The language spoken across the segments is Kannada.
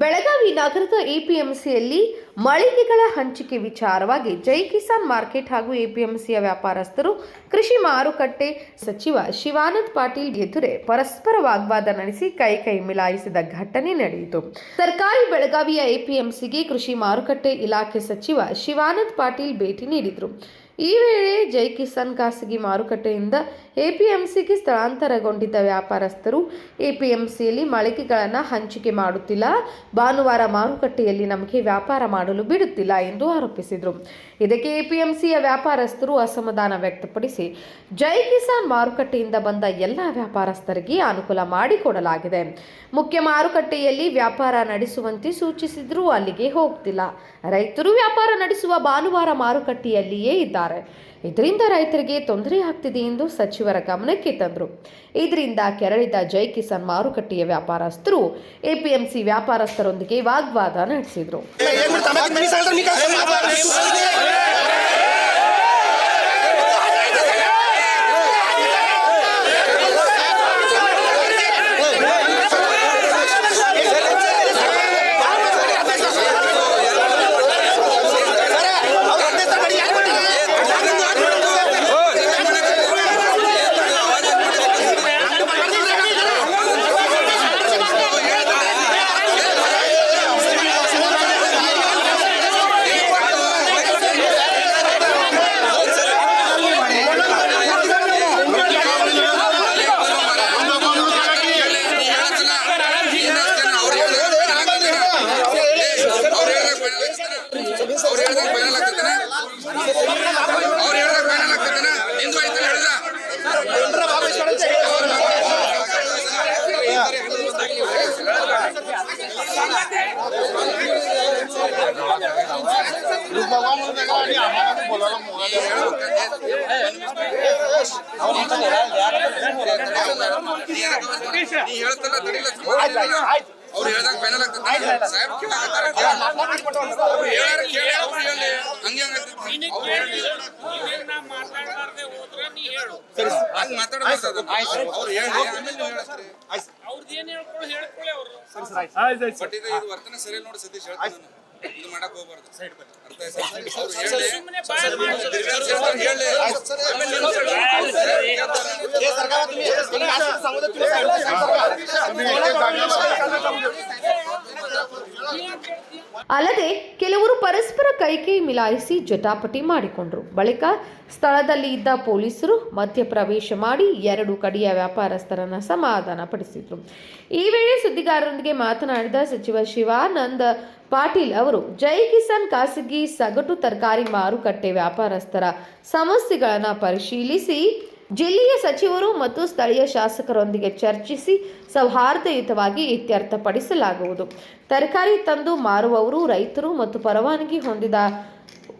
ಬೆಳಗಾವಿ ನಗರದ ಎಪಿಎಂಸಿಯಲ್ಲಿ ಮಳಿಗೆಗಳ ಹಂಚಿಕೆ ವಿಚಾರವಾಗಿ ಜೈ ಕಿಸಾನ್ ಮಾರ್ಕೆಟ್ ಹಾಗೂ ಎಪಿಎಂಸಿಯ ವ್ಯಾಪಾರಸ್ಥರು ಕೃಷಿ ಮಾರುಕಟ್ಟೆ ಸಚಿವ ಶಿವಾನಂದ್ ಪಾಟೀಲ್ ಎದುರೆ ಪರಸ್ಪರ ವಾಗ್ವಾದ ನಡೆಸಿ ಕೈ ಕೈ ಮಿಲಾಯಿಸಿದ ಘಟನೆ ನಡೆಯಿತು. ಸರ್ಕಾರಿ ಬೆಳಗಾವಿಯ ಎಪಿಎಂಸಿಗೆ ಕೃಷಿ ಮಾರುಕಟ್ಟೆ ಇಲಾಖೆ ಸಚಿವ ಶಿವಾನಂದ್ ಪಾಟೀಲ್ ಭೇಟಿ ನೀಡಿದರು. ಈ ವೇಳೆ ಜೈ ಕಿಸಾನ್ ಖಾಸಗಿ ಮಾರುಕಟ್ಟೆಯಿಂದ ಎಪಿಎಂಸಿಗೆ ಸ್ಥಳಾಂತರಗೊಂಡಿದ್ದ ವ್ಯಾಪಾರಸ್ಥರು ಎಪಿಎಂಸಿಯಲ್ಲಿ ಮಳಿಗೆಗಳನ್ನು ಹಂಚಿಕೆ ಮಾಡುತ್ತಿಲ್ಲ. ಭಾನುವಾರ ಮಾರುಕಟ್ಟೆಯಲ್ಲಿ ನಮಗೆ ವ್ಯಾಪಾರ ಮಾಡಲು ಬಿಡುತ್ತಿಲ್ಲ ಎಂದು ಆರೋಪಿಸಿದರು. ಇದಕ್ಕೆ ಎಪಿಎಂಸಿಯ ವ್ಯಾಪಾರಸ್ಥರು ಅಸಮಾಧಾನ ವ್ಯಕ್ತಪಡಿಸಿ, ಜೈ ಕಿಸಾನ್ ಮಾರುಕಟ್ಟೆಯಿಂದ ಬಂದ ಎಲ್ಲ ವ್ಯಾಪಾರಸ್ಥರಿಗೆ ಅನುಕೂಲ ಮಾಡಿಕೊಡಲಾಗಿದೆ. ಮುಖ್ಯ ಮಾರುಕಟ್ಟೆಯಲ್ಲಿ ವ್ಯಾಪಾರ ನಡೆಸುವಂತೆ ಸೂಚಿಸಿದರೂ ಅಲ್ಲಿಗೆ ಹೋಗ್ತಿಲ್ಲ. ರೈತರು ವ್ಯಾಪಾರ ನಡೆಸುವ ಭಾನುವಾರ ಮಾರುಕಟ್ಟೆಯಲ್ಲಿಯೇ ಇದ್ದಾರೆ. ಇದರಿಂದ ರೈತರಿಗೆ ತೊಂದರೆ ಆಗ್ತಿದೆ ಎಂದು ಸಚಿವರ ಗಮನಕ್ಕೆ ತಂದರು. ಇದರಿಂದ ಕೆರಳಿದ ಜೈ ಕಿಸಾನ್ ಮಾರುಕಟ್ಟೆಯ ವ್ಯಾಪಾರಸ್ಥರು, ಎಪಿಎಂಸಿ ವ್ಯಾಪಾರಸ್ಥರೊಂದಿಗೆ ವಾಗ್ವಾದ ನಡೆಸಿದರು. ಅವ್ರು ಹೇಳ್ದಾಗ ಫೈನಲ್ ಆಗ್ತದೆ ಸಾಹೇಬ್ ಕೇಳಾಕತ್ತಾರ ಕೇಳ. ಹಂಗೆ ಹೇಳಿ. ಅವ್ರು ಅವ್ರದ್ದು ಏನ್ ಹೇಳ್ಕೊಳ್ಳಿ ಹೇಳ್ಕೊಳ್ಳಿ ಅವರು ಬಟ್ ಇದು ವರ್ತನೆ ಸರಿ ನೋಡಿ ಸತೀಶ್ ಹೇಳ್ತಾರೆ. ಇದು ಮಾಡಕ್ ಹೋಗ್ಬಾರ್ದು ಅರ್ಥ ಆಯ್ತಾ? ಅವ್ರು ಹೇಳಿ ಸುಮ್ಮನೆ ಬಾಯ್ ಮಾಡಿ ಅವ್ರು ಹೇಳಿ ಆಮೇಲೆ ನೀವು ಹೇಳಿ. ಅಲ್ಲದೆ ಕೆಲವರು ಪರಸ್ಪರ ಕೈಕೈ ಮಿಲಾಯಿಸಿ ಜಟಾಪಟಿ ಮಾಡಿಕೊಂಡರು. ಬಳಿಕ ಸ್ಥಳದಲ್ಲಿ ಇದ್ದ ಪೊಲೀಸರು ಮಧ್ಯಪ್ರವೇಶ ಮಾಡಿ ಎರಡು ಕಡೆಯ ವ್ಯಾಪಾರಸ್ಥರನ್ನ ಸಮಾಧಾನ ಪಡಿಸಿದ್ರು. ಈ ವೇಳೆ ಸುದ್ದಿಗಾರರೊಂದಿಗೆ ಮಾತನಾಡಿದ ಸಚಿವ ಶಿವಾನಂದ ಪಾಟೀಲ್ ಅವರು, ಜೈ ಕಿಸಾನ್ ಖಾಸಗಿ ಸಗಟು ತರಕಾರಿ ಮಾರುಕಟ್ಟೆ ವ್ಯಾಪಾರಸ್ಥರ ಸಮಸ್ಯೆಗಳನ್ನು ಪರಿಶೀಲಿಸಿ ಜಿಲ್ಲೆಯ ಸಚಿವರು ಮತ್ತು ಸ್ಥಳೀಯ ಶಾಸಕರೊಂದಿಗೆ ಚರ್ಚಿಸಿ ಸೌಹಾರ್ದಯುತವಾಗಿ ಇತ್ಯರ್ಥಪಡಿಸಲಾಗುವುದು. ತರಕಾರಿ ತಂದು ಮಾರುವವರು ರೈತರು ಮತ್ತು ಪರವಾನಗಿ ಹೊಂದಿದ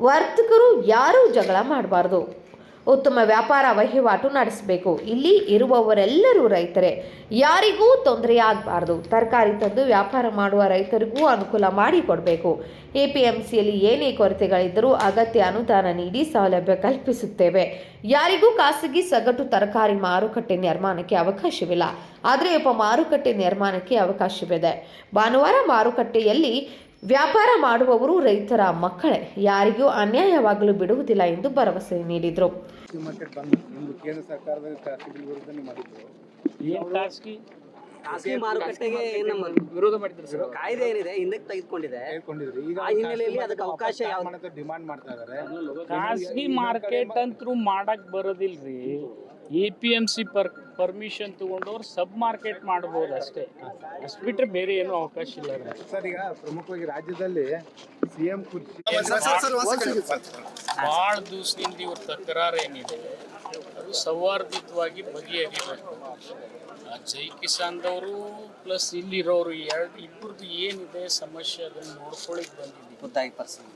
ವರ್ತಕರು ಯಾರೂ ಜಗಳ ಮಾಡಬಾರ್ದು. ಉತ್ತಮ ವ್ಯಾಪಾರ ವಹಿವಾಟು ನಡೆಸಬೇಕು. ಇಲ್ಲಿ ಇರುವವರೆಲ್ಲರೂ ರೈತರೇ, ಯಾರಿಗೂ ತೊಂದರೆಯಾಗಬಾರ್ದು. ತರಕಾರಿ ತಂದು ವ್ಯಾಪಾರ ಮಾಡುವ ರೈತರಿಗೂ ಅನುಕೂಲ ಮಾಡಿಕೊಡಬೇಕು ಎ ಪಿ ಎಂ ಸಿಯಲ್ಲಿ ಏನೇ ಕೊರತೆಗಳಿದ್ದರೂ ಅಗತ್ಯ ಅನುದಾನ ನೀಡಿ ಸೌಲಭ್ಯ ಕಲ್ಪಿಸುತ್ತೇವೆ. ಯಾರಿಗೂ ಖಾಸಗಿ ಸಗಟು ತರಕಾರಿ ಮಾರುಕಟ್ಟೆ ನಿರ್ಮಾಣಕ್ಕೆ ಅವಕಾಶವಿಲ್ಲ. ಆದರೆ ಉಪ ಮಾರುಕಟ್ಟೆ ನಿರ್ಮಾಣಕ್ಕೆ ಅವಕಾಶವಿದೆ. ಭಾನುವಾರ ಮಾರುಕಟ್ಟೆಯಲ್ಲಿ ವ್ಯಾಪಾರ ಮಾಡುವವರು ರೈತರ ಮಕ್ಕಳೇ ಯಾರಿಗೂ ಅನ್ಯಾಯವಾಗಲು ಬಿಡುವುದಿಲ್ಲ ಎಂದು ಭರವಸೆ ನೀಡಿದರು. ಮಾರುಕಟ್ಟೆಗೆ ನಮ್ಮ ವಿರೋಧ ಮಾಡಿದ್ರು ಕಾಯ್ದೆ ಏನಿದೆ? ಹಿಂದಕ್ಕೆ ತೆಗೆದುಕೊಂಡಿದೆ. ಆ ಹಿನ್ನೆಲೆಯಲ್ಲಿ ಅದಕ್ಕೆ ಅವಕಾಶ ಡಿಮಾಂಡ್ ಮಾಡ್ತಾ ಖಾಸಗಿ ಮಾರ್ಕೆಟ್ ಅಂತೂ ಮಾಡಕ್ ಬರೋದಿಲ್ರಿ. A P M C per permission ತಗೊಂಡವ್ರು sub market ಮಾಡ್ಬೋದು ಅಷ್ಟೇ. ಅಷ್ಟು ಬಿಟ್ಟರೆ ಬೇರೆ ಏನೂ ಅವಕಾಶ ಇಲ್ಲ ಸರ್ ಈಗ ಪ್ರಮುಖವಾಗಿ ರಾಜ್ಯದಲ್ಲಿ ಸಿಎಂ ಕುರ್ಚಿ ಭಾಳ ದಿವಸದಿಂದ ಇವ್ರ ತಕರಾರು ಏನಿದೆ? ಅದು ಸೌಹಾರ್ದಿತವಾಗಿ ಬಗೆಹರಿಬೇಕು. ಆ ಜೈ ಕಿಸಾನ್ದವರು ಪ್ಲಸ್ ಇಲ್ಲಿರೋರು ಎರಡು ಇಬ್ಬರದ್ದು ಏನಿದೆ ಸಮಸ್ಯೆ ಅದನ್ನು ನೋಡ್ಕೊಳ್ಳಿಕ್ಕೆ ಬಂದಿದ್ದೀವಿ. ಗೊತ್ತಾಗಿ ಪರ್ಸನ್.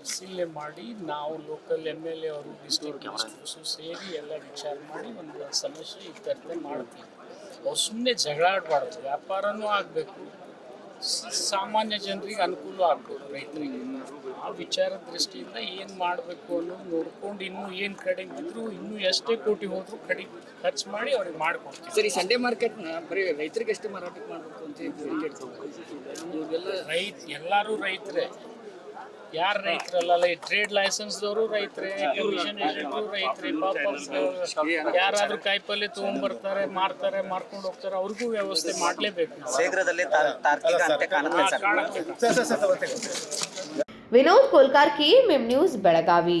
ಪರಿಶೀಲನೆ ಮಾಡಿ ನಾವು ಲೋಕಲ್ ಎಂ ಎಲ್ ಎ ಅವರು ಡಿಸ್ಟ್ರಿಕ್ಟ್ ಮಿನಿಸ್ಟರ್ಸು ಸೇರಿ ಎಲ್ಲ ವಿಚಾರ ಮಾಡಿ ಒಂದು ಸಮಸ್ಯೆ ಇತ್ಯರ್ಥ ಮಾಡ್ತೀವಿ. ಅವ್ರು ಸುಮ್ಮನೆ ಜಗಳ ಆಡಬಾರ್ದು ವ್ಯಾಪಾರನೂ ಆಗಬೇಕು. ಸಾಮಾನ್ಯ ಜನರಿಗೆ ಅನುಕೂಲ ಆಗ್ಬೋದು ರೈತರಿಗೆ. ಆ ವಿಚಾರ ದೃಷ್ಟಿಯಿಂದ ಏನು ಮಾಡಬೇಕು ಅನ್ನೋದು ನೋಡ್ಕೊಂಡು ಇನ್ನೂ ಏನು ಕಡಿಮೆ ಇದ್ರು ಇನ್ನೂ ಎಷ್ಟೇ ಕೋಟಿ ಹೋದರೂ ಕಡಿಮೆ ಖರ್ಚು ಮಾಡಿ ಅವ್ರಿಗೆ ಮಾಡ್ಕೊಡ್ತೀವಿ. ಸರಿ ಸಂಡೇ ಮಾರ್ಕೆಟ್ನ ಬರೀ ರೈತರಿಗೆ ಅಷ್ಟೇ ಮಾರಾಟಕ್ಕೆ ಮಾಡಬೇಕು ಅಂತ ಇವ್ರಿಗೆಲ್ಲ ರೈತ ಎಲ್ಲರೂ ರೈತರೇ. ಯಾರು ರೈತರಲ್ಲ ಟ್ರೇಡ್ ಲೈಸೆನ್ಸ್ದವರು ರೈತರೇ ಕಮಿಷನ್ ಏಜೆಂಟರು ರೈತರೇ ಪಾಪ ಯಾರಾದ್ರೂ ಕಾಯಿಪಲ್ಲೆ ತಗೊಂಡ್ಬರ್ತಾರೆ ಮಾರ್ತಾರೆ ಮಾರ್ಕೊಂಡು ಹೋಗ್ತಾರೆ ಅವ್ರಿಗೂ ವ್ಯವಸ್ಥೆ ಮಾಡಲೇಬೇಕು ಶೀಘ್ರದಲ್ಲಿ ತಾರ್- ತಾರ್ಕಿಕ ಅಂತ್ಯ ಕಾಣುತ್ತೆ. ವಿನೋದ್ ಕೋಲ್ಕಾರ್ಕಿ ಮೆಮ್ news Belagavi.